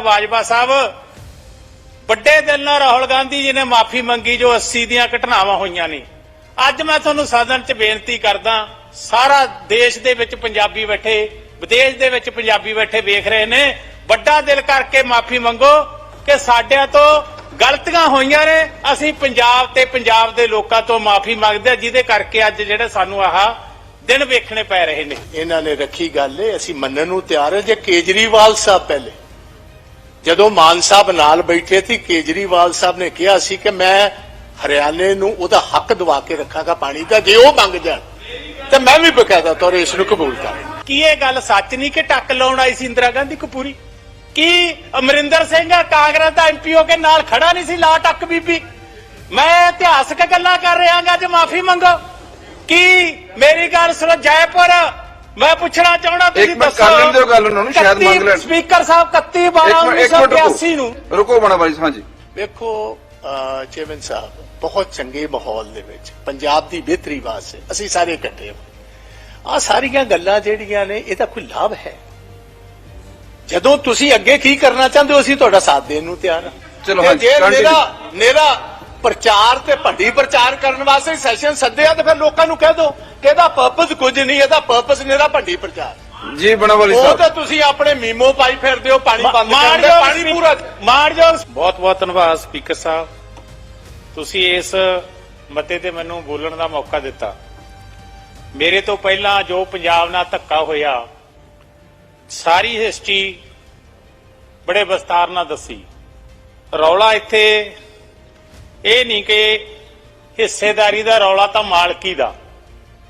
ਬਾਜਵਾ ਸਾਹਿਬ, ਵੱਡੇ ਦਿਲ ਨਾਲ ਰਾਹੁਲ ਗਾਂਧੀ ਜੀ ਨੇ ਮਾਫੀ ਮੰਗੀ ਜੋ 80 ਦੀਆਂ ਘਟਨਾਵਾਂ ਹੋਈਆਂ ਨੇ। ਅੱਜ ਮੈਂ ਤੁਹਾਨੂੰ ਸਦਨ 'ਚ ਬੇਨਤੀ ਕਰਦਾ, ਸਾਰਾ ਦੇਸ਼ ਦੇ ਵਿੱਚ ਪੰਜਾਬੀ ਬੈਠੇ, ਵਿਦੇਸ਼ ਦੇ ਵਿੱਚ ਪੰਜਾਬੀ ਬੈਠੇ ਵੇਖ ਰਹੇ ਨੇ। ਵੱਡਾ ਦਿਲ ਕਰਕੇ ਮਾਫੀ ਮੰਗੋ ਕਿ ਸਾਡਿਆਂ ਤੋਂ ਗਲਤੀਆਂ ਹੋਈਆਂ ਨੇ। ਅਸੀਂ ਪੰਜਾਬ ਤੇ ਪੰਜਾਬ ਦੇ ਲੋਕਾਂ ਤੋਂ ਮਾਫੀ ਮੰਗਦੇ ਹਾਂ, ਜਿਹਦੇ ਕਰਕੇ ਅੱਜ ਜਿਹੜੇ ਸਾਨੂੰ ਆਹ ਦਿਨ ਵੇਖਣੇ ਪੈ ਰਹੇ ਨੇ। ਇਹਨਾਂ ਨੇ ਰੱਖੀ ਗੱਲ ਏ, ਅਸੀਂ ਮੰਨਣ ਨੂੰ ਤਿਆਰ ਹਾਂ। ਜੇ ਕੇਜਰੀਵਾਲ ਸਾਹਿਬ ਪਹਿਲੇ ਜਦੋਂ ਮਾਨ ਸਾਹਿਬ ਨਾਲ ਬੈਠੇ ਸੀ, ਕੇਜਰੀਵਾਲ ਸਾਹਿਬ ਨੇ ਕਿਹਾ ਸੀ ਕਿ ਮੈਂ ਹਰਿਆਣੇ ਨੂੰ ਉਹਦਾ ਹੱਕ ਦਵਾ ਕੇ ਰੱਖਾਂਗਾ ਪਾਣੀ ਦਾ, ਜੇ ਉਹ ਮੰਗ ਜਾਣ, ਤੇ ਮੈਂ ਵੀ ਬਕਾਇਦਾ ਤੌਰ ਇਸ ਨੂੰ ਕਬੂਲ ਕਰਾਂ। ਕੀ ਇਹ ਗੱਲ ਸੱਚ ਨਹੀਂ ਕਿ ਟੱਕ ਲਾਉਣ ਆਈ ਸੀ ਇੰਦਰਾ ਗਾਂਧੀ ਕਪੂਰੀ? ਕੀ ਅਮਰਿੰਦਰ ਸਿੰਘ ਕਾਂਗਰਸ ਦਾ ਐਮਪੀ ਹੋ ਕੇ ਨਾਲ ਖੜਾ ਨਹੀਂ ਸੀ, ਲਾ ਟੱਕ ਬੀਬੀ? ਮੈਂ ਇਤਿਹਾਸਕ ਗੱਲਾਂ ਕਰ ਰਿਹਾ ਅੱਜ ਮਾਫੀ ਮੰਗੋ। ਕੀ ਮੇਰੀ ਗੱਲ ਸੁਣੋ, ਜੈਪੁਰ ਮੈਂ ਪੁੱਛਣਾ ਚਾਹਣਾ ਤੁਸੀਂ ਇੱਕ ਮਿੰਟ ਕਰ ਲੈਣ ਦਿਓ ਗੱਲ ਉਹਨਾਂ ਨੂੰ, ਸ਼ਾਇਦ ਮੰਗ ਲੈਣ। ਸਪੀਕਰ ਸਾਹਿਬ 31 12 ਇੱਕ ਮਿੰਟ ਇੱਕ ਮਿੰਟ 1982 ਨੂੰ। ਰੁਕੋ ਬਣਾ ਬਾਈ ਹਾਂਜੀ। ਵੇਖੋ ਚੇਅਰਮੈਨ ਸਾਹਿਬ ਬਹੁਤ ਚੰਗੇ ਮਾਹੌਲ ਦੇ ਵਿੱਚ ਪੰਜਾਬ ਦੀ ਬਿਹਤਰੀ ਵਾਸਤੇ ਅਸੀਂ ਸਾਰੇ ਇਕੱਠੇ ਹਾਂ। ਆ ਸਾਰੀਆਂ ਗੱਲਾਂ ਜਿਹੜੀਆਂ ਨੇ ਇਹਦਾ ਕੋਈ ਲਾਭ ਹੈ? ਜਦੋਂ ਤੁਸੀਂ ਅੱਗੇ ਕੀ ਕਰਨਾ ਚਾਹੁੰਦੇ ਹੋ ਅਸੀਂ ਤੁਹਾਡਾ ਸਾਥ ਦੇਣ ਨੂੰ ਤਿਆਰ ਹਾਂ। ਚਲੋ ਹਾਂਜੀ। ਮੇਰਾ ਮੇਰਾ ਪ੍ਰਚਾਰ ਤੇ ਭੰਡੀ ਪ੍ਰਚਾਰ ਕਰਨ ਵਾਸਤੇ ਸੈਸ਼ਨ ਸੱਦਿਆ ਤੇ ਫਿਰ ਲੋਕਾਂ ਨੂੰ ਕਹਿ ਦਿਓ ਕਿ ਇਹਦਾ ਪਰਪਸ ਕੁਝ ਨਹੀਂ ਇਹਦਾ ਪਰਪਸ ਮੇਰਾ ਭੰਡੀ ਪ੍ਰਚਾਰ। ਜੀ ਬਣਾ ਵਾਲੀ ਉਹ ਸਾਹਿਬ ਤਾਂ ਤੁਸੀਂ ਆਪਣੇ ਮੀਮੋ ਪਾਈ ਫਿਰਦੇ ਹੋ ਪਾਣੀ ਬੰਦ ਕਰ ਦੇ ਪਾਣੀ ਪੂਰਾ ਮਾਰਜੋ ਬਹੁਤ ਬਹੁਤ ਧੰਨਵਾਦ ਸਪੀਕਰ ਸਾਹਿਬ। ਤੁਸੀਂ ਇਸ ਮਤੇ ਤੇ ਮੈਨੂੰ ਬੋਲਣ ਦਾ ਮੌਕਾ ਦਿੱਤਾ। ਮੇਰੇ ਤੋਂ ਪਹਿਲਾਂ ਜੋ ਪੰਜਾਬ ਨਾਲ ਧੱਕਾ ਹੋਇਆ ਸਾਰੀ ਹਿਸਟਰੀ ਬੜੇ ਵਿਸਤਾਰ ਨਾਲ ਦੱਸੀ। ਰੌਲਾ ਇੱਥੇ ਇਹ ਨਹੀਂ ਕਿ ਹਿੱਸੇਦਾਰੀ ਦਾ ਰੌਲਾ ਤਾਂ ਮਾਲਕੀ ਦਾ।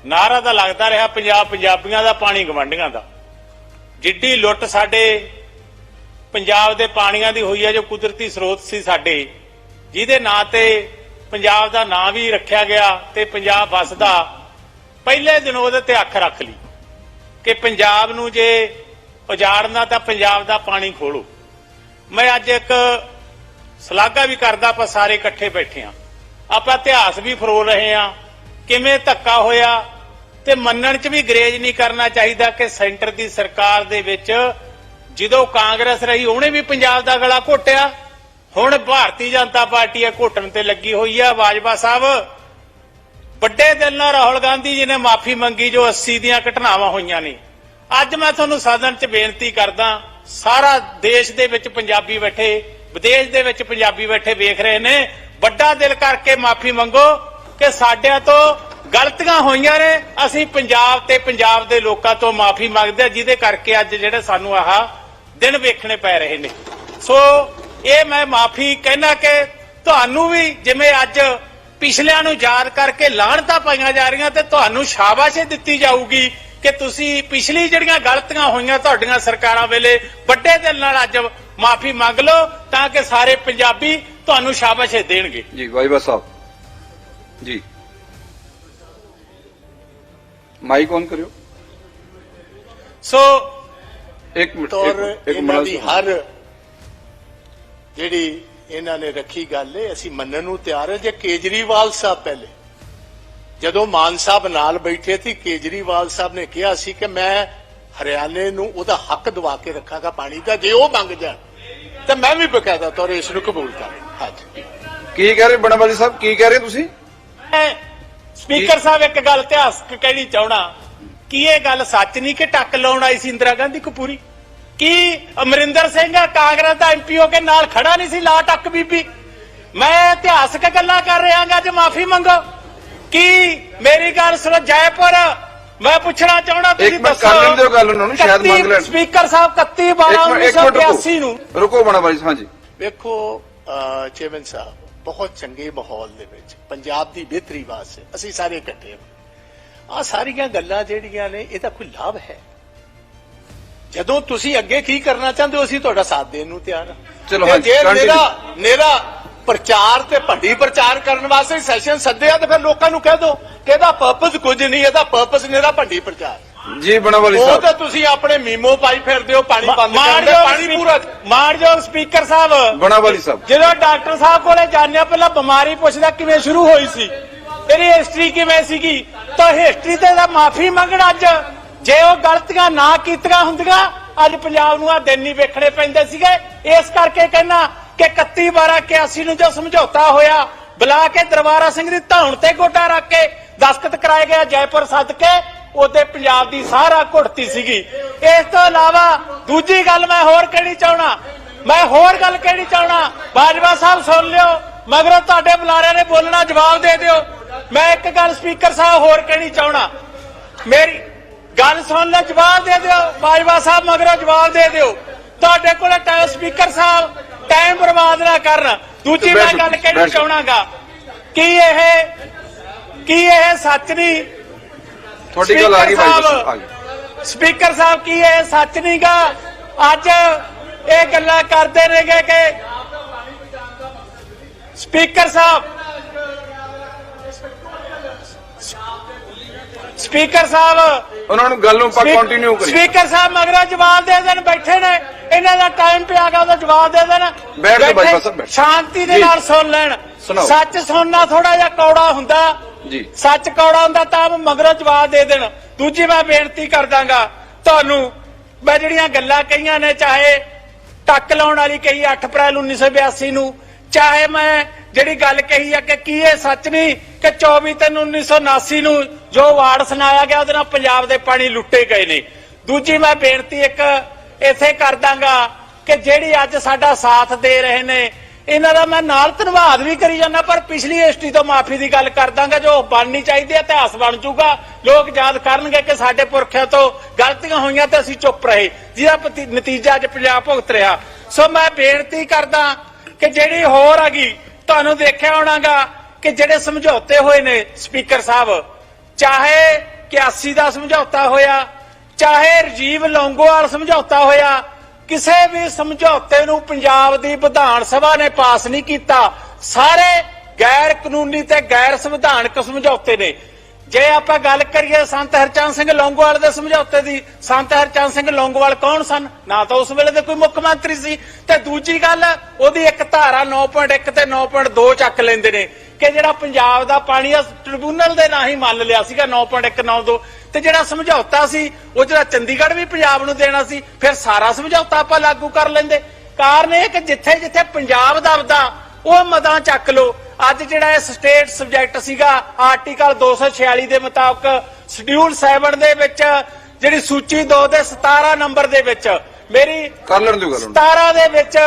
ਨਾਰਾ ਤਾਂ ਲੱਗਦਾ ਰਿਹਾ ਪੰਜਾਬ ਪੰਜਾਬੀਆਂ ਦਾ, ਪਾਣੀ ਗਵੰਡੀਆਂ ਦਾ। ਜਿੱਡੀ ਲੁੱਟ ਸਾਡੇ ਪੰਜਾਬ ਦੇ ਪਾਣੀਆਂ ਦੀ ਹੋਈ ਹੈ, ਜੋ ਕੁਦਰਤੀ ਸਰੋਤ ਸੀ ਸਾਡੇ, ਜਿਹਦੇ ਨਾਂ ਤੇ ਪੰਜਾਬ ਦਾ ਨਾਂ ਵੀ ਰੱਖਿਆ ਗਿਆ ਤੇ ਪੰਜਾਬ ਵਸਦਾ। ਪਹਿਲੇ ਦਿਨ ਉਹਦੇ ਤੇ ਅੱਖ ਰੱਖ ਲਈ ਕਿ ਪੰਜਾਬ ਨੂੰ ਜੇ ਉਜਾੜਨਾ ਤਾਂ ਪੰਜਾਬ ਦਾ ਪਾਣੀ ਖੋਲੋ ਮੈਂ ਅੱਜ ਇੱਕ ਸਲਾਘਾ ਵੀ ਕਰਦਾ ਆਪਾਂ ਸਾਰੇ ਇਕੱਠੇ ਬੈਠੇ ਆ ਆਪਾਂ ਇਤਿਹਾਸ ਵੀ ਫਰੋ ਰਹੇ ਆ ਕਿਵੇਂ ਧੱਕਾ ਹੋਇਆ ਤੇ ਮੰਨਣ 'ਚ ਵੀ ਗਰੇਜ ਨਹੀਂ ਕਰਨਾ ਚਾਹੀਦਾ ਕਿ ਸੈਂਟਰ ਦੀ ਸਰਕਾਰ ਦੇ ਵਿੱਚ ਜਦੋਂ ਕਾਂਗਰਸ ਰਹੀ ਉਹਨੇ ਵੀ ਪੰਜਾਬ ਦਾ ਗਲਾ ਘੋਟਿਆ। ਹੁਣ ਭਾਰਤੀ ਜਨਤਾ ਪਾਰਟੀ ਇਹ ਘੋਟਣ ਤੇ ਲੱਗੀ ਹੋਈ ਆ। ਬਾਜਵਾ ਸਾਹਿਬ, ਵੱਡੇ ਦਿਲ ਨਾਲ ਰਾਹੁਲ ਗਾਂਧੀ ਜੀ ਨੇ ਮਾਫੀ ਮੰਗੀ ਜੋ 80 ਦੀਆਂ ਘਟਨਾਵਾਂ ਹੋਈਆਂ ਨੇ। ਅੱਜ ਮੈਂ ਤੁਹਾਨੂੰ ਸਦਨ 'ਚ ਬੇਨਤੀ ਕਰਦਾ, ਸਾਰਾ ਦੇਸ਼ ਦੇ ਵਿੱਚ ਪੰਜਾਬੀ ਬੈਠੇ ਵਿਦੇਸ਼ ਦੇ ਵਿੱਚ ਪੰਜਾਬੀ ਬੈਠੇ ਵੇਖ ਰਹੇ ਨੇ। ਵੱਡਾ ਦਿਲ ਕਰਕੇ ਮਾਫੀ ਮੰਗੋ ਕਿ ਸਾਡਿਆਂ ਤੋਂ ਗਲਤੀਆਂ ਹੋਈਆਂ ਨੇ। ਅਸੀਂ ਪੰਜਾਬ ਤੇ ਪੰਜਾਬ ਦੇ ਲੋਕਾਂ ਤੋਂ ਮਾਫੀ ਮੰਗਦੇ ਹਾਂ, ਜਿਹਦੇ ਕਰਕੇ ਅੱਜ ਜਿਹੜੇ ਸਾਨੂੰ ਆਹ ਦਿਨ ਵੇਖਣੇ ਪੈ ਰਹੇ ਨੇ। ਸੋ ਇਹ ਮੈਂ ਮਾਫੀ ਕਹਿਣਾ ਕਿ ਤੁਹਾਨੂੰ ਵੀ ਜਿਵੇਂ ਅੱਜ ਪਿਛਲਿਆਂ ਨੂੰ ਯਾਦ ਕਰਕੇ ਲਾਹਣਤਾਂ ਪਾਈਆਂ ਜਾ ਰਹੀਆਂ ਤੇ ਤੁਹਾਨੂੰ ਸ਼ਾਬਾਸ਼ ਦਿੱਤੀ ਜਾਊਗੀ ਕਿ ਤੁਸੀਂ ਪਿਛਲੀ ਜਿਹੜੀਆਂ ਗਲਤੀਆਂ ਹੋਈਆਂ ਤੁਹਾਡੀਆਂ ਸਰਕਾਰਾਂ ਵੇਲੇ ਵੱਡੇ ਦਿਲ ਨਾਲ ਅੱਜ ਮਾਫੀ ਮੰਗ ਲਓ ਤਾਂ ਕਿ ਸਾਰੇ ਪੰਜਾਬੀ ਤੁਹਾਨੂੰ ਸ਼ਾਬਾਸ਼ ਦੇਣਗੇ। ਜੀ ਵਾਈਵਾ ਸਾਹਿਬ। ਜੀ। ਮਾਈਕ ਔਨ ਕਰਿਓ। ਸੋ ਇੱਕ ਮਿੰਟ ਇੱਕ ਇਹਨਾਂ ਦੀ ਹਰ ਜਿਹੜੀ ਇਹਨਾਂ ਨੇ ਰੱਖੀ ਗੱਲ ਏ ਅਸੀਂ ਮੰਨਣ ਨੂੰ ਤਿਆਰ ਹਾਂ ਜੇ ਕੇਜਰੀਵਾਲ ਸਾਹਿਬ ਪਹਿਲੇ। ਜਦੋਂ ਮਾਨ ਸਾਹਿਬ ਨਾਲ ਬੈਠੇ ਸੀ ਕੇਜਰੀਵਾਲ ਸਾਹਿਬ ਨੇ ਕਿਹਾ ਸੀ ਕਿ ਮੈਂ ਹਰਿਆਣੇ ਨੂੰ ਉਹਦਾ ਹੱਕ ਦਵਾ ਕੇ ਰੱਖਾਂਗਾ ਪਾਣੀ ਦਾ ਜੇ ਉਹ ਮੰਗ ਜਾਣ। ਤੇ ਮੈਂ ਵੀ ਬਕਾਇਦਾ ਤੌਰ ਇਸ ਨੂੰ ਕਬੂਲ ਕਰਾਂ। ਹਾਂਜੀ ਕੀ ਕਹਿ ਰਹੇ ਬਣਾ ਵਾਲੀ ਸਾਹਿਬ? ਕੀ ਕਹਿ ਰਹੇ ਤੁਸੀਂ? ਮੈਂ ਸਪੀਕਰ ਸਾਹਿਬ ਇੱਕ ਗੱਲ ਇਤਿਹਾਸਕ ਕਹਿਣੀ ਚਾਹਣਾ ਕੀ ਇਹ ਗੱਲ ਸੱਚ ਨਹੀਂ ਕਿ ਟੱਕ ਲਾਉਣ ਆਈ ਸੀ ਇੰਦਰਾ ਗਾਂਧੀ ਕਪੂਰੀ? ਕੀ ਅਮਰਿੰਦਰ ਸਿੰਘ ਕਾਂਗਰਸ ਦਾ ਐਮਪੀ ਹੋ ਕੇ ਨਾਲ ਖੜਾ ਨਹੀਂ ਸੀ? ਲਾ ਟੱਕ ਬੀਬੀ। ਮੈਂ ਇਤਿਹਾਸਕ ਗੱਲਾਂ ਕਰ ਰਿਹਾ ਹਾਂ ਅੱਜ ਮਾਫੀ ਮੰਗੋ। ਕੀ ਮੇਰੀ ਗੱਲ ਸੁਣੋ ਜੈਪੁਰ ਮੈਂ ਪੁੱਛਣਾ ਚਾਹਣਾ ਤੁਸੀਂ ਇੱਕ ਮਿੰਟ ਕਰ ਲੈਣ ਦਿਓ ਗੱਲ ਉਹਨਾਂ ਨੂੰ, ਸ਼ਾਇਦ ਮੰਗ ਲੈਣ। ਸਪੀਕਰ ਸਾਹਿਬ 31 12 ਇੱਕ ਮਿੰਟ ਇੱਕ ਮਿੰਟ 1982 ਨੂੰ। ਰੁਕੋ ਬਣਾ ਬਾਈ ਹਾਂਜੀ। ਵੇਖੋ ਚੇਅਰਮੈਨ ਸਾਹਿਬ ਬਹੁਤ ਚੰਗੇ ਮਾਹੌਲ ਦੇ ਵਿੱਚ ਪੰਜਾਬ ਦੀ ਬਿਹਤਰੀ ਵਾਸਤੇ ਅਸੀਂ ਸਾਰੇ ਇਕੱਠੇ ਹਾਂ। ਆ ਸਾਰੀਆਂ ਗੱਲਾਂ ਜਿਹੜੀਆਂ ਨੇ ਇਹਦਾ ਕੋਈ ਲਾਭ ਹੈ? ਜਦੋਂ ਤੁਸੀਂ ਅੱਗੇ ਕੀ ਕਰਨਾ ਚਾਹੁੰਦੇ ਹੋ ਅਸੀਂ ਤੁਹਾਡਾ ਸਾਥ ਦੇਣ ਨੂੰ ਤਿਆਰ ਹਾਂ। ਚਲੋ ਜੇ। ਮੇਰਾ ਮੇਰਾ ਪ੍ਰਚਾਰ ਤੇ ਭੰਡੀ ਪ੍ਰਚਾਰ ਕਰਨ ਵਾਸਤੇ ਸੈਸ਼ਨ ਸੱਦਿਆ ਤੇ ਫਿਰ ਲੋਕਾਂ ਨੂੰ ਕਹਿ ਦਿਓ ਕਿ ਇਹਦਾ ਪਰਪਸ ਕੁਝ ਨਹੀਂ ਇਹਦਾ ਪਰਪਸ ਮੇਰਾ ਭੰਡੀ ਪ੍ਰਚਾਰ। ਜੀ ਬਣਾ ਵਾਲੀ ਉਹ ਸਾਹਿਬ ਤਾਂ ਤੁਸੀਂ ਆਪਣੇ ਮੀਮੋ ਪਾਈ ਫਿਰਦੇ ਹੋ ਪਾਣੀ ਬੰਦ ਕਰ ਦੇ ਪਾਣੀ ਪੂਰਾ ਮਾਰਜੋ ਸਪੀਕਰ ਸਾਹਿਬ। ਬਣਾ ਵਾਲੀ ਸਾਹਿਬ ਜਦੋਂ ਡਾਕਟਰ ਸਾਹਿਬ ਕੋਲੇ ਜਾਂਦੇ ਪਹਿਲਾਂ ਬਿਮਾਰੀ ਪੁੱਛਦਾ ਕਿਵੇਂ ਸ਼ੁਰੂ ਹੋਈ ਸੀ। ਤੇਰੀ ਹਿਸਟਰੀ ਕਿਵੇਂ ਸੀਗੀ? ਤਾਂ ਹਿਸਟਰੀ ਤੇ ਦਾ ਮਾਫੀ ਮੰਗਣ ਅੱਜ। ਜੇ ਉਹ ਗਲਤੀਆਂ ਨਾ ਕੀਤੀਆਂ ਹੁੰਦੀਆਂ ਅੱਜ ਪੰਜਾਬ ਨੂੰ ਆ ਦਿਨ ਨਹੀਂ ਵੇਖਣੇ ਪੈਂਦੇ ਸੀਗੇ। ਇਸ ਕਰਕੇ ਕਹਿਣਾ ਕਿ 31 12 81 ਨੂੰ ਜੋ ਸਮਝੌਤਾ ਹੋਇਆ, ਬੁਲਾ ਕੇ ਦਰਬਾਰਾ ਸਿੰਘ ਦੀ ਧੌਣ ਤੇ ਗੋਡਾ ਰੱਖ ਕੇ ਦਸਖਤ ਕਰਾਏ ਗਏ ਜੈਪੁਰ ਸੱਦ ਕੇ ਉਹਦੇ ਪੰਜਾਬ ਦੀ ਸਾਰਾ ਘੁੱਟਤੀ ਸੀਗੀ। ਇਸ ਤੋਂ ਇਲਾਵਾ ਦੂਜੀ ਗੱਲ ਮੈਂ ਹੋਰ ਕਹਿਣੀ ਚਾਹਣਾ ਮੈਂ ਹੋਰ ਗੱਲ ਕਹਿਣੀ ਚਾਹਣਾ ਬਾਜਵਾ ਸਾਹਿਬ ਸੁਣ ਲਿਓ, ਮਗਰੋਂ ਤੁਹਾਡੇ ਬੁਲਾਰਿਆਂ ਨੇ ਬੋਲਣਾ ਜਵਾਬ ਦੇ ਦਿਓ। ਮੈਂ ਇੱਕ ਗੱਲ ਸਪੀਕਰ ਸਾਹਿਬ ਹੋਰ ਕਹਿਣੀ ਚਾਹਣਾ ਮੇਰੀ ਗੱਲ ਸੁਣ ਲੈ ਜਵਾਬ ਦੇ ਦਿਓ, ਬਾਜਵਾ ਸਾਹਿਬ ਮਗਰੋਂ ਜਵਾਬ ਦੇ ਦਿਓ। ਤੁਹਾਡੇ ਕੋਲ ਟਾਈਮ ਸਪੀਕਰ ਸਾਹਿਬ ਬਰਬਾਦ ਨਾ ਕਰਨ ਦੂਜੀ ਮੈਂ ਗੱਲ ਕਹਿਣੀ। ਚਾਹਣਾਗਾ ਕੀ ਇਹ ਕੀ ਇਹ ਸੱਚ ਨਹੀਂ? ਤੁਹਾਡੀ ਗੱਲ ਆ ਗਈ ਗਈ। ਸਪੀਕਰ ਸਾਹਿਬ ਕੀ ਇਹ ਸੱਚ ਨਹੀਂਗਾ? ਅੱਜ ਇਹ ਗੱਲਾਂ ਕਰਦੇ ਨੇਗੇ ਕਿ ਸਪੀਕਰ ਸਾਹਿਬ ਸਪੀਕਰ ਸਾਹਿਬ। ਉਹਨਾਂ ਨੂੰ ਗੱਲ ਨੂੰ ਕੰਟੀਨਿਊ ਕਰੀ ਸਪੀਕਰ ਸਾਹਿਬ ਮਗਰਾ ਜਵਾਬ ਦੇ ਦੇਣ ਬੈਠੇ ਨੇ। ਇਹਨਾਂ ਦਾ ਟਾਈਮ ਪਿਆ ਗਿਆ ਉਹਦਾ ਜਵਾਬ ਦੇ ਦੇਣ। ਬੈਠ ਜਾਓ ਬਾਈ ਸਾਹਿਬ। ਸ਼ਾਂਤੀ ਦੇ। ਨਾਲ ਸੁਣ ਲੈਣ। ਸੱਚ ਸੁਣਨਾ ਥੋੜਾ ਜਿਹਾ ਕੌੜਾ ਹੁੰਦਾ। ਜੀ। ਸੱਚ ਕੌੜਾ ਹੁੰਦਾ ਤਾਂ ਮਗਰੋਂ ਜਵਾਬ ਦੇ ਦੇਣ। ਦੂਜੀ ਮੈਂ ਬੇਨਤੀ ਕਰ ਦਾਂਗਾ ਤੁਹਾਨੂੰ ਮੈਂ ਜਿਹੜੀਆਂ ਗੱਲਾਂ ਕਹੀਆਂ ਨੇ ਚਾਹੇ ਟੱਕ ਲਾਉਣ ਵਾਲੀ ਕਹੀ 8 ਅਪ੍ਰੈਲ 1982 ਨੂੰ ਚਾਹੇ ਮੈਂ ਜਿਹੜੀ ਗੱਲ ਕਹੀ ਆ ਕਿ ਕੀ ਇਹ ਸੱਚ ਨਹੀਂ ਕਿ 24 ਤਿੰਨ 1979 ਨੂੰ ਜੋ ਵਾਰਡ ਸੁਣਾਇਆ ਗਿਆ, ਉਹਦੇ ਨਾਲ ਪੰਜਾਬ ਦੇ ਪਾਣੀ ਲੁੱਟੇ ਗਏ ਨੇ। ਦੂਜੀ ਮੈਂ ਬੇਨਤੀ ਇੱਕ ਇਥੇ ਕਰ ਦਾਂਗਾ ਕਿ ਜਿਹੜੀ ਅੱਜ ਸਾਡਾ ਸਾਥ ਦੇ ਰਹੇ ਨੇ, ਇਹਨਾਂ ਦਾ ਮੈਂ ਨਾਲ ਧੰਨਵਾਦ ਵੀ ਕਰੀ ਜਾਂਦਾ, ਪਰ ਪਿਛਲੀ ਹਿਸਟਰੀ ਤੋਂ ਮਾਫੀ ਦੀ ਗੱਲ ਕਰ ਦਾਂਗਾ, ਜੋ ਬਣਨੀ ਚਾਹੀਦੀ ਹੈ ਇਤਿਹਾਸ ਬਣ ਜਾਊਗਾ। ਲੋਕ ਯਾਦ ਕਰਨਗੇ ਕਿ ਸਾਡੇ ਪੁਰਖਿਆਂ ਤੋਂ ਗਲਤੀਆਂ ਹੋਈਆਂ ਤੇ ਅਸੀਂ ਚੁੱਪ ਰਹੇ, ਜਿਹਦਾ ਨਤੀਜਾ ਅੱਜ ਪੰਜਾਬ ਭੁਗਤ ਰਿਹਾ। ਸੋ ਮੈਂ ਬੇਨਤੀ ਕਰਦਾ ਕਿ ਜਿਹੜੀ ਹੋਰ ਹੈਗੀ ਤੁਹਾਨੂੰ ਦੇਖਿਆ ਹੋਣਾਗਾ ਕਿ ਜਿਹੜੇ ਸਮਝੌਤੇ ਹੋਏ ਨੇ ਸਪੀਕਰ ਸਾਹਿਬ, ਚਾਹੇ 81 ਦਾ ਸਮਝੌਤਾ ਹੋਇਆ, ਚਾਹੇ ਰਜੀਵ ਲੌਂਗੋਵਾਲ ਸਮਝੌਤਾ ਹੋਇਆ, ਕਿਸੇ ਵੀ ਸਮਝੌਤੇ ਨੂੰ ਪੰਜਾਬ ਦੀ ਵਿਧਾਨ ਸਭਾ ਨੇ ਪਾਸ ਨਹੀਂ ਕੀਤਾ, ਸਾਰੇ ਗੈਰ ਕਾਨੂੰਨੀ ਤੇ ਗੈਰ ਸੰਵਿਧਾਨਕ ਸਮਝੌਤੇ ਨੇ। ਜੇ ਆਪਾਂ ਗੱਲ ਕਰੀਏ ਸੰਤ ਹਰਚੰਦ ਸਿੰਘ ਲੌਂਗੋਵਾਲ ਦੇ ਸਮਝੌਤੇ ਦੀ, ਸੰਤ ਹਰਚੰਦ ਸਿੰਘ ਲੌਂਗੋਵਾਲ ਕੌਣ ਸਨ? ਨਾ ਤਾਂ ਉਸ ਵੇਲੇ ਦੇ ਕੋਈ ਮੁੱਖ ਮੰਤਰੀ ਸੀ। ਤੇ ਦੂਜੀ ਗੱਲ, ਉਹਦੀ ਇੱਕ ਧਾਰਾ 9.1 ਤੇ 9.2 ਚੱਕ ਲੈਂਦੇ ਨੇ ਕਿ ਜਿਹੜਾ ਪੰਜਾਬ ਦਾ ਪਾਣੀ ਆ, ਟ੍ਰਿਬਿਊਨਲ ਦੇ ਨਾਂ ਹੀ ਮੰਨ ਲਿਆ ਸੀਗਾ 9.192 ਤੇ ਜਿਹੜਾ ਸਮਝੌਤਾ ਸੀ, ਉਹ ਜਿਹੜਾ ਚੰਡੀਗੜ੍ਹ ਵੀ ਪੰਜਾਬ ਨੂੰ ਦੇਣਾ ਸੀ, ਫਿਰ ਸਾਰਾ ਸਮਝੌਤਾ ਆਪਾਂ ਲਾਗੂ ਕਰ ਲੈਂਦੇ। ਕਾਰਨ ਇਹ ਕਿ ਜਿੱਥੇ ਜਿੱਥੇ ਪੰਜਾਬ ਦਾ ਦਬਦਾ ਉਹ ਮਦਾਂ ਚੱਕ ਲੋ ਅੱਜ ਜਿਹੜਾ ਇਹ ਸਟੇਟ ਸਬਜੈਕਟ ਸੀਗਾ ਆਰਟੀਕਲ 246 ਦੇ ਮੁਤਾਬਕ ਸ਼ਡਿਊਲ 7 ਦੇ ਵਿੱਚ ਜਿਹੜੀ ਸੂਚੀ 2 ਦੇ 17 ਨੰਬਰ ਦੇ ਵਿੱਚ ਮੇਰੀ ਕਰ ਲੈਣ ਦਿਓ ਗੱਲ ਨੂੰ 17 ਦੇ ਵਿੱਚ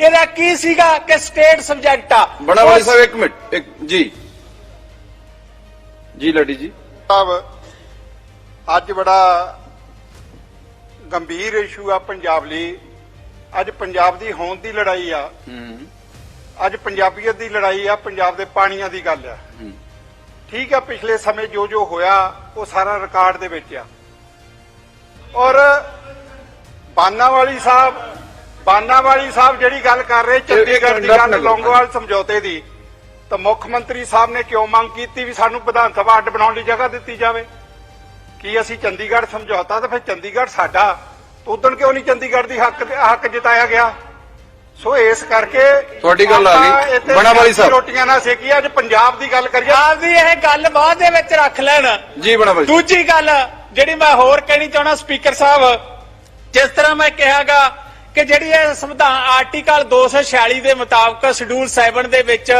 ਇਹਦਾ ਕੀ ਸੀਗਾ ਕਿ ਸਟੇਟ ਸਬਜੈਕਟ ਆ? ਬੜਾ ਉਹ- ਸਾਹਿਬ ਇੱਕ ਮਿੰਟ ਇੱਕ ਜੀ। ਜੀ ਲੱਡੀ ਜੀ। ਸਾਹਿਬ ਅੱਜ ਬੜਾ ਗੰਭੀਰ ਇਸ਼ੂ ਆ ਪੰਜਾਬ ਲਈ। ਅੱਜ ਪੰਜਾਬ ਦੀ ਹੋਂਦ ਦੀ ਲੜਾਈ ਆ। ਹੂੰ। ਅੱਜ ਪੰਜਾਬੀਅਤ ਦੀ ਲੜਾਈ ਆ ਪੰਜਾਬ ਦੇ ਪਾਣੀਆਂ ਦੀ ਗੱਲ ਆ। ਠੀਕ ਆ ਪਿਛਲੇ ਸਮੇਂ ਜੋ ਜੋ ਹੋਇਆ ਉਹ ਸਾਰਾ ਰਿਕਾਰਡ ਦੇ ਵਿੱਚ ਆ। ਔਰ ਬਾਨਾਵਾਲੀ ਸਾਹਿਬ ਬਾਨਾਵਾਲੀ ਸਾਹਿਬ ਜਿਹੜੀ ਗੱਲ ਕਰ ਰਹੇ ਚੰਡੀਗੜ੍ਹ ਦੀ ਗੱਲ ਲੌਂਗੋਵਾਲ ਸਮਝੌਤੇ ਦੀ ਤਾਂ ਮੁੱਖ ਮੰਤਰੀ ਸਾਹਿਬ ਨੇ ਕਿਉਂ ਮੰਗ ਕੀਤੀ ਵੀ ਸਾਨੂੰ ਵਿਧਾਨ ਸਭਾ ਅੱਡ ਬਣਾਉਣ ਦੀ ਜਗ੍ਹਾ ਦਿੱਤੀ ਜਾਵੇ? ਕੀ ਅਸੀਂ ਚੰਡੀਗੜ੍ਹ ਸਮਝੌਤਾ ਤਾਂ ਫਿਰ ਚੰਡੀਗੜ੍ਹ ਸਾਡਾ ਉਦੋਂ ਕਿਉਂ ਨਹੀਂ ਚੰਡੀਗੜ੍ਹ ਦੀ ਹੱਕ ਹੱਕ ਜਿਤਾਇਆ ਗਿਆ? ਸੋ ਇਸ ਕਰਕੇ ਤੁਹਾਡੀ ਗੱਲ ਆ ਗਈ। ਆਪਾਂ ਇੱਥੇ ਬਣਾ ਵਾਲੀ ਸਾਹਿਬ। ਰੋਟੀਆਂ ਨਾਲ ਸੇਕੀ ਅੱਜ ਪੰਜਾਬ ਦੀ ਗੱਲ ਕਰੀਏ ਆਪਦੀ ਇਹ ਗੱਲ ਬਾਅਦ ਦੇ ਵਿੱਚ ਰੱਖ ਲੈਣ ਜੀ ਬੜਾ ਵਾਲੀ ਸਾਹਿਬ। ਦੂਜੀ ਗੱਲ ਜਿਹੜੀ ਮੈਂ ਹੋਰ ਕਹਿਣੀ ਚਾਹਣਾ ਸਪੀਕਰ ਸਾਹਿਬ ਜਿਸ ਤਰ੍ਹਾਂ ਮੈਂ ਕਿਹਾਗਾ ਕਿ ਜਿਹੜੀ ਇਹ ਸੰਵਿਧਾਨ ਆਰਟੀਕਲ 246 ਦੇ ਮੁਤਾਬਕ ਸ਼ਡਿਊਲ 7 ਦੇ ਵਿੱਚ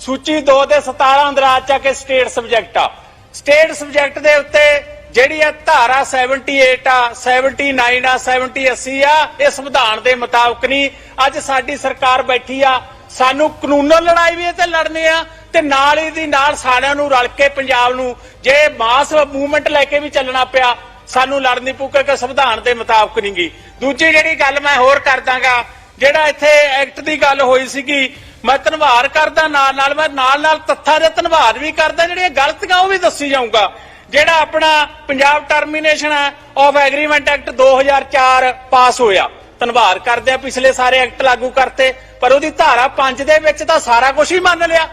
ਸੂਚੀ 2 ਦੇ 17 ਅੰਦਰਾਜ ਚਾ ਕੇ ਸਟੇਟ ਸਬਜੈਕਟ ਆ ਸਟੇਟ ਸਬਜੈਕਟ ਦੇ ਉੱਤੇ ਜਿਹੜੀ ਆ ਧਾਰਾ 78 ਆ 79 ਆ 70 80 ਆ, ਇਹ ਸੰਵਿਧਾਨ ਦੇ ਮੁਤਾਬਕ ਨਹੀਂ। ਅੱਜ ਸਾਡੀ ਸਰਕਾਰ ਬੈਠੀ ਆ, ਸਾਨੂੰ ਕਾਨੂੰਨੋਂ ਲੜਾਈ ਵੀ ਇਹ ਤੇ ਲੜਨੀ ਆ ਤੇ ਨਾਲ ਹੀ ਦੀ ਨਾਲ ਸਾਰਿਆਂ ਨੂੰ ਰਲ ਕੇ ਪੰਜਾਬ ਨੂੰ ਜੇ ਮਾਸ ਮੂਵਮੈਂਟ ਲੈ ਕੇ ਵੀ ਚੱਲਣਾ ਪਿਆ, ਸਾਨੂੰ ਲੜਨੀ ਪਊ ਕਿਉਂਕਿ ਸੰਵਿਧਾਨ ਦੇ ਮੁਤਾਬਕ ਨਹੀਂ ਗੀ। ਦੂਜੀ ਜਿਹੜੀ ਗੱਲ ਮੈਂ ਹੋਰ ਕਰ ਦਾਂਗਾ ਜਿਹੜਾ ਇੱਥੇ ਐਕਟ ਦੀ ਗੱਲ ਹੋਈ ਸੀਗੀ, ਮੈਂ ਧੰਨਵਾਦ ਕਰਦਾ ਨਾਲ ਨਾਲ ਮੈਂ ਨਾਲ ਨਾਲ ਤੱਥਾਂ ਦੇ ਧੰਨਵਾਦ ਵੀ ਕਰਦਾ, ਜਿਹੜੀਆਂ ਗਲਤੀਆਂ ਉਹ ਵੀ ਦੱਸੀ ਜਾਊਂਗਾ। ਜਿਹੜਾ ਆਪਣਾ Punjab termination of agreement act 2004 pass ਹੋਇਆ। ਧੰਨਵਾਦ ਕਰਦੇ ਆ ਪਿਛਲੇ ਸਾਰੇ ਐਕਟ ਲਾਗੂ ਕਰਤੇ, ਪਰ ਉਹਦੀ ਧਾਰਾ 5 ਦੇ ਵਿੱਚ ਤਾਂ ਸਾਰਾ ਕੁਝ ਹੀ ਮੰਨ ਲਿਆ।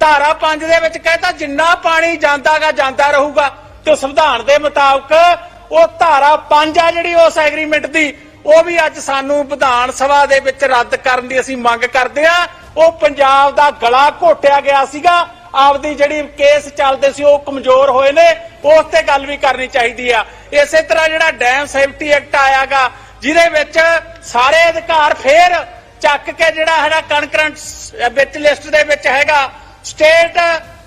ਧਾਰਾ 5 ਦੇ ਵਿੱਚ ਕਹਿੰਦਾ ਜਿੰਨਾ ਪਾਣੀ ਜਾਂਦਾਗਾ ਜਾਂਦਾ ਰਹੂਗਾ। ਤੇ ਸੰਵਿਧਾਨ ਦੇ ਮੁਤਾਬਕ ਉਹ ਧਾਰਾ 5 ਆ ਜਿਹੜੀ ਉਸ ਐਗਰੀਮੈਂਟ ਦੀ, ਉਹ ਵੀ ਅੱਜ ਸਾਨੂੰ ਵਿਧਾਨ ਸਭਾ ਦੇ ਵਿੱਚ ਰੱਦ ਕਰਨ ਦੀ ਅਸੀਂ ਮੰਗ ਕਰਦੇ ਆ ਉਹ ਪੰਜਾਬ ਦਾ ਗਲਾ ਘੋਟਿਆ ਗਿਆ ਸੀਗਾ। ਆਪਦੀ ਜਿਹੜੀ ਕੇਸ ਚੱਲਦੇ ਸੀ ਉਹ ਕਮਜ਼ੋਰ ਹੋਏ ਨੇ, ਉਸ ਤੇ ਗੱਲ ਵੀ ਕਰਨੀ ਚਾਹੀਦੀ ਆ। ਇਸੇ ਤਰ੍ਹਾਂ ਜਿਹੜਾ ਡੈਮ ਸੇਫਟੀ ਐਕਟ ਆਇਆਗਾ, ਜਿਹਦੇ ਵਿੱਚ ਸਾਰੇ ਅਧਿਕਾਰ ਫੇਰ ਚੱਕ ਕੇ ਜਿਹੜਾ ਹੈਗਾ ਕਨਕਰੈਂਟ ਵਿੱਚ ਲਿਸਟ ਦੇ ਵਿੱਚ ਹੈਗਾ। ਸਟੇਟ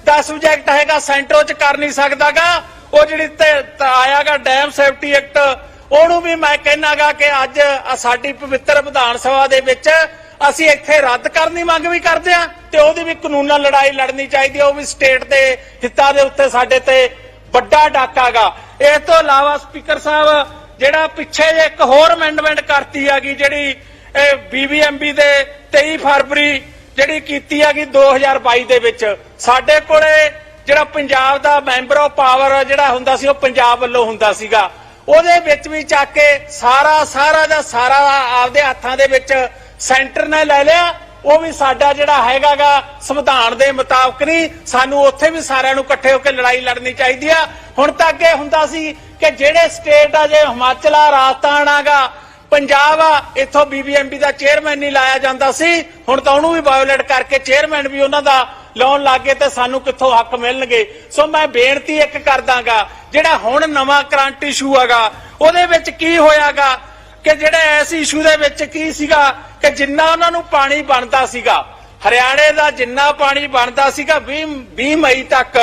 ਦਾ ਸਬਜੈਕਟ ਹੈਗਾ ਸੈਂਟਰ ਚ ਕਰ ਨਹੀਂ ਸਕਦਾਗਾ। ਉਹ ਜਿਹੜੀ ਤੇ- ਤੇ ਆਇਆਗਾ ਡੈਮ ਸੇਫਟੀ ਐਕਟ ਉਹਨੂੰ ਵੀ ਮੈਂ ਕਹਿਣਾਗਾ ਕਿ ਅੱਜ ਸਾਡੀ ਪਵਿੱਤਰ ਵਿਧਾਨ ਸਭਾ ਦੇ ਵਿੱਚ ਅਸੀਂ ਇੱਥੇ ਰੱਦ ਕਰਨ ਦੀ ਮੰਗ ਵੀ ਕਰਦੇ ਆ ਤੇ ਉਹਦੀ ਵੀ ਕਾਨੂੰਨਾਂ ਲੜਾਈ ਲੜਨੀ ਚਾਹੀਦੀ ਹੈ, ਉਹ ਵੀ ਸਟੇਟ ਦੇ ਹਿੱਤਾਂ ਦੇ ਉੱਤੇ ਸਾਡੇ ਤੇ ਵੱਡਾ ਡਾਕਾਗਾ ਇਸ ਤੋਂ ਇਲਾਵਾ ਸਪੀਕਰ ਸਾਹਿਬ, ਜਿਹੜਾ ਪਿੱਛੇ ਜੇ ਇੱਕ ਹੋਰ ਅਮੈਂਡਮੈਂਟ ਕਰਤੀ ਹੈਗੀ ਜਿਹੜੀ ਇਹ ਬੀਬੀਐਮਬੀ ਦੇ 23 ਫਰਵਰੀ ਜਿਹੜੀ ਕੀਤੀ ਹੈਗੀ 2022 ਦੇ ਵਿੱਚ, ਸਾਡੇ ਕੋਲੇ ਜਿਹੜਾ ਪੰਜਾਬ ਦਾ ਮੈਂਬਰ ਆਫ ਪਾਵਰ ਜਿਹੜਾ ਹੁੰਦਾ ਸੀ, ਉਹ ਪੰਜਾਬ ਵੱਲੋਂ ਹੁੰਦਾ ਸੀਗਾ। ਉਹਦੇ ਵਿੱਚ ਵੀ ਚੱਕ ਕੇ ਸਾਰਾ ਸਾਰਾ ਦਾ ਸਾਰਾ ਆਪਦੇ ਹੱਥਾਂ ਦੇ ਵਿੱਚ ਸੈਂਟਰ ਨੇ ਲੈ ਲਿਆ, ਉਹ ਵੀ ਸਾਡਾ ਜਿਹੜਾ ਹੈਗਾਗਾ ਸੰਵਿਧਾਨ ਦੇ ਮੁਤਾਬਕ ਨਹੀਂ, ਸਾਨੂੰ ਉੱਥੇ ਵੀ ਸਾਰਿਆਂ ਨੂੰ ਇਕੱਠੇ ਹੋ ਕੇ ਲੜਾਈ ਲੜਨੀ ਚਾਹੀਦੀ ਆ। ਹੁਣ ਤਾਂ ਅੱਗੇ ਹੁੰਦਾ ਸੀ ਕਿ ਜਿਹੜੇ ਸਟੇਟ ਆ, ਜੇ ਹਿਮਾਚਲ ਆ, ਰਾਜਸਥਾਨ ਆਗਾ, ਪੰਜਾਬ ਆ, ਇੱਥੋਂ ਬੀਬੀਐਮਬੀ ਦਾ ਚੇਅਰਮੈਨ ਨਹੀਂ ਲਾਇਆ ਜਾਂਦਾ ਸੀ। ਹੁਣ ਤਾਂ ਉਹਨੂੰ ਵੀ ਵਾਇਓਲੇਟ ਕਰਕੇ ਚੇਅਰਮੈਨ ਵੀ ਉਹਨਾਂ ਦਾ ਲਾਉਣ ਲੱਗੇ ਤੇ ਸਾਨੂੰ ਕਿੱਥੋਂ ਹੱਕ ਮਿਲਣਗੇ। ਸੋ ਮੈਂ ਬੇਨਤੀ ਇੱਕ ਕਰਦਾਗਾ, ਜਿਹੜਾ ਹੁਣ ਨਵਾਂ ਕਰੰਟ ਇਸ਼ੂ ਹੈਗਾ ਉਹਦੇ ਵਿੱਚ ਕੀ ਹੋਇਆਗਾ? ਕਿ ਜਿਹੜਾ ਇਸ ਇਸ਼ੂ ਦੇ ਵਿੱਚ ਕੀ ਸੀਗਾ, ਕਿ ਜਿੰਨਾ ਉਹਨਾਂ ਨੂੰ ਪਾਣੀ ਬਣਦਾ ਸੀਗਾ, ਹਰਿਆਣੇ ਦਾ ਜਿੰਨਾ ਪਾਣੀ ਬਣਦਾ ਸੀਗਾ 20 20 ਮਈ ਤੱਕ,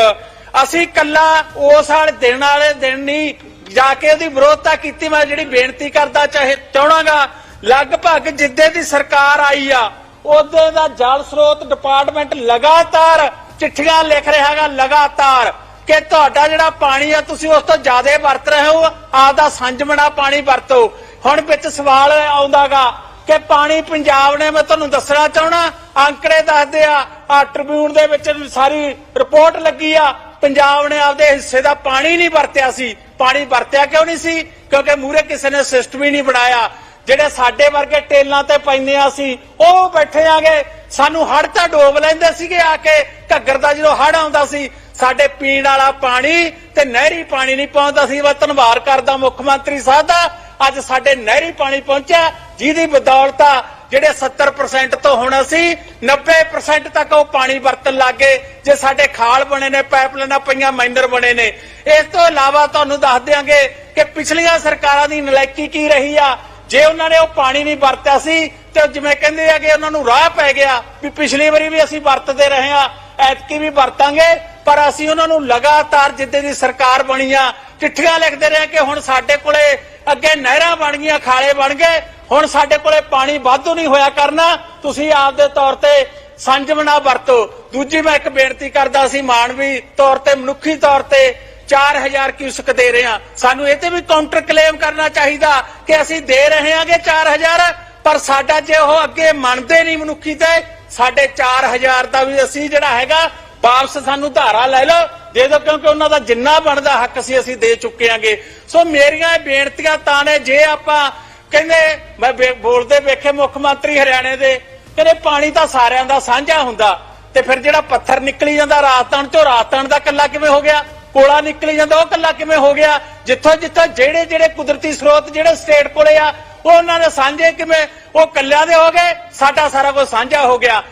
ਅਸੀਂ ਕੱਲਾ ਉਸ ਵਾਲੇ ਦਿਨ ਵਾਲੇ ਦਿਨ ਨਹੀਂ, ਜਾ ਕੇ ਉਹਦੀ ਵਿਰੋਧਤਾ ਕੀਤੀ, ਮੈਂ ਜਿਹੜੀ ਬੇਨਤੀ ਕਰਦਾ, ਚਾਹੇ ਚਾਹਣਾਗਾ, ਲਗਭਗ ਜਿੱਦੇ ਦੀ ਸਰਕਾਰ ਆਈ ਆ, ਉਹਦੇ ਦਾ ਜਲ ਸਰੋਤ ਡਿਪਾਰਟਮੈਂਟ ਲਗਾਤਾਰ ਚਿੱਠੀਆਂ ਲਿਖ ਰਿਹਾ ਹੈਗਾ, ਲਗਾਤਾਰ, ਕਿ ਤੁਹਾਡਾ ਜਿਹੜਾ ਪਾਣੀ ਆ, ਤੁਸੀਂ ਉਸ ਤੋਂ ਜ਼ਿਆਦਾ ਵਰਤ ਰਹੇ ਹੋ, ਆਪਦਾ ਸੰਜਮਣਾ ਪਾਣੀ ਵਰਤੋ। ਹੁਣ ਵਿੱਚ ਸਵਾਲ ਆਉਂਦਾਗਾ ਕਿ ਪਾਣੀ ਪੰਜਾਬ ਨੇ, ਮੈਂ ਤੁਹਾਨੂੰ ਦੱਸਣਾ ਚਾਹਣਾ ਅੰਕੜੇ ਦੱਸਦੇ ਆ ਆ ਟ੍ਰਿਬਿਊਨ ਦੇ ਵਿੱਚ ਸਾਰੀ ਰਿਪੋਰਟ ਲੱਗੀ ਆ, ਪੰਜਾਬ ਨੇ ਆਪਦੇ ਹਿੱਸੇ ਦਾ ਪਾਣੀ ਨਹੀਂ ਵਰਤਿਆ ਸੀ। ਪਾਣੀ ਵਰਤਿਆ ਕਿਉਂ ਨਹੀਂ ਸੀ? ਕਿਉਂਕਿ ਮੂਰੇ ਕਿਸੇ ਨੇ ਸਿਸਟਮ ਹੀ ਨਹੀਂ ਬਣਾਇਆ। ਜਿਹੜੇ ਸਾਡੇ ਵਰਗੇ ਟੇਲਾਂ ਤੇ ਪੈਂਦੇ ਆ ਸੀ ਉਹ ਬੈਠੇ ਆਗੇ। ਸਾਨੂੰ ਹੜ ਤਾਂ ਡੋਬ ਲੈਂਦੇ ਸੀਗੇ ਆ ਕੇ, ਘੱਗਰ ਦਾ ਜਦੋਂ ਹੜ ਆਉਂਦਾ ਸੀ ਸਾਡੇ ਪੀਣ ਵਾਲਾ ਪਾਣੀ ਤੇ ਨਹਿਰੀ ਪਾਣੀ ਨਹੀਂ ਪਹੁੰਚਦਾ ਸੀ। ਮੈਂ ਧੰਨਵਾਦ ਕਰਦਾ ਮੁੱਖ ਮੰਤਰੀ ਸਾਹਿਬ ਦਾ। ਅੱਜ ਸਾਡੇ ਨਹਿਰੀ ਪਾਣੀ ਪਹੁੰਚਿਆ। ਜਿਹਦੀ ਬਦੌਲਤ ਜਿਹੜੇ 70% ਤੋਂ ਹੁਣ ਅਸੀਂ 90% ਤੱਕ ਉਹ ਪਾਣੀ ਵਰਤਣ ਲੱਗੇ ਜੇ ਸਾਡੇ ਖਾਲ ਬਣੇ ਨੇ, ਪਾਈਪਲਾਈਨਾਂ ਪਈਆਂ, ਮਾਈਨਰ ਬਣੇ ਨੇ। ਇਸ ਤੋਂ ਇਲਾਵਾ ਤੁਹਾਨੂੰ ਦੱਸ ਦਿਆਂਗੇ ਕਿ ਪਿਛਲੀਆਂ ਸਰਕਾਰਾਂ ਦੀ ਨਲਾਇਕੀ ਕੀ ਰਹੀ ਆ? ਜੇ ਉਹਨਾਂ ਨੇ ਉਹ ਪਾਣੀ ਨਹੀਂ ਵਰਤਿਆ ਸੀ, ਤੇ ਉਹ ਜਿਵੇਂ ਕਹਿੰਦੇ ਆ ਕਿ ਉਹਨਾਂ ਨੂੰ ਰਾਹ ਪੈ ਗਿਆ ਵੀ ਪਿਛਲੀ ਵਾਰੀ ਵੀ ਅਸੀਂ ਵਰਤਦੇ ਰਹੇ ਆ, ਐਤਕੀ ਵੀ ਵਰਤਾਂਗੇ। ਪਰ ਅਸੀਂ ਉਹਨਾਂ ਨੂੰ ਲਗਾਤਾਰ ਜਿੱਦੇ ਦੀ ਸਰਕਾਰ ਬਣੀ ਆ, ਚਿੱਠੀਆਂ ਲਿਖਦੇ ਰਹੇ ਕਿ ਹੁਣ ਸਾਡੇ ਕੋਲੇ ਅੱਗੇ ਨਹਿਰਾਂ ਬਣ ਗਈਆਂ, ਖਾਲੇ ਬਣ ਗਏ, ਹੁਣ ਸਾਡੇ ਕੋਲੇ ਪਾਣੀ ਵਾਧੂ ਨਹੀਂ ਹੋਇਆ ਕਰਨਾ, ਤੁਸੀਂ ਆਪਦੇ ਤੌਰ ਤੇ ਸੰਜਮਣਾ ਵਰਤੋ। ਦੂਜੀ ਮੈਂ ਇੱਕ ਬੇਨਤੀ ਕਰਦਾ ਸੀ, ਮਾਨਵੀ ਤੌਰ ਤੇ, ਮਨੁੱਖੀ ਤੌਰ ਤੇ 4000 ਕਿਊਸਕ ਦੇ ਰਹੇ ਆ ਸਾਨੂੰ ਇਹ ਤੇ ਵੀ ਕਾਊਂਟਰ ਕਲੇਮ ਕਰਨਾ ਚਾਹੀਦਾ ਕਿ ਅਸੀਂ ਦੇ ਰਹੇ ਹਾਂਗੇ 4000 ਪਰ ਸਾਡਾ ਜੇ ਉਹ ਅੱਗੇ ਮੰਨਦੇ ਨਹੀਂ ਮਨੁੱਖੀ ਤੇ, ਸਾਡੇ 4000 ਦਾ ਵੀ ਅਸੀਂ ਜਿਹੜਾ ਹੈਗਾ ਵਾਪਸ ਸਾਨੂੰ ਧਾਰਾ ਲੈ ਲਓ, ਦੇ ਦਿਓ, ਕਿਉਂਕਿ ਉਹਨਾਂ ਦਾ ਜਿੰਨਾ ਬਣਦਾ ਹੱਕ ਸੀ ਅਸੀਂ ਦੇ ਚੁੱਕੇ ਆਂਗੇ। ਸੋ ਮੇਰੀਆਂ ਇਹ ਬੇਨਤੀਆਂ ਤਾਂ ਨੇ, ਜੇ ਆਪਾਂ ਕਹਿੰਦੇ, ਮੈਂ ਬੋਲਦੇ ਵੇਖੇ ਮੁੱਖ ਮੰਤਰੀ ਹਰਿਆਣੇ ਦੇ, ਕਹਿੰਦੇ ਪਾਣੀ ਤਾਂ ਸਾਰਿਆਂ ਦਾ ਸਾਂਝਾ ਹੁੰਦਾ, ਤੇ ਫਿਰ ਜਿਹੜਾ ਪੱਥਰ ਨਿਕਲੀ ਜਾਂਦਾ ਰਾਜਸਥਾਨ ਚੋਂ ਰਾਜਸਥਾਨ ਦਾ ਕੱਲਾ ਕਿਵੇਂ ਹੋ ਗਿਆ? ਕੋਲਾ ਨਿਕਲੀ ਜਾਂਦਾ, ਉਹ ਕੱਲਾ ਕਿਵੇਂ ਹੋ ਗਿਆ? ਜਿੱਥੋਂ ਜਿੱਥੋਂ ਜਿਹੜੇ ਜਿਹੜੇ ਕੁਦਰਤੀ ਸਰੋਤ ਜਿਹੜੇ ਸਟੇਟ ਕੋਲੇ ਆ, ਉਹ ਉਹਨਾਂ ਦੇ ਸਾਂਝੇ ਕਿਵੇਂ? ਉਹ ਕੱਲਿਆਂ ਦੇ ਹੋ ਗਏ, ਸਾਡਾ ਸਾਰਾ ਕੁਝ ਸਾਂਝਾ ਹੋ ਗਿਆ।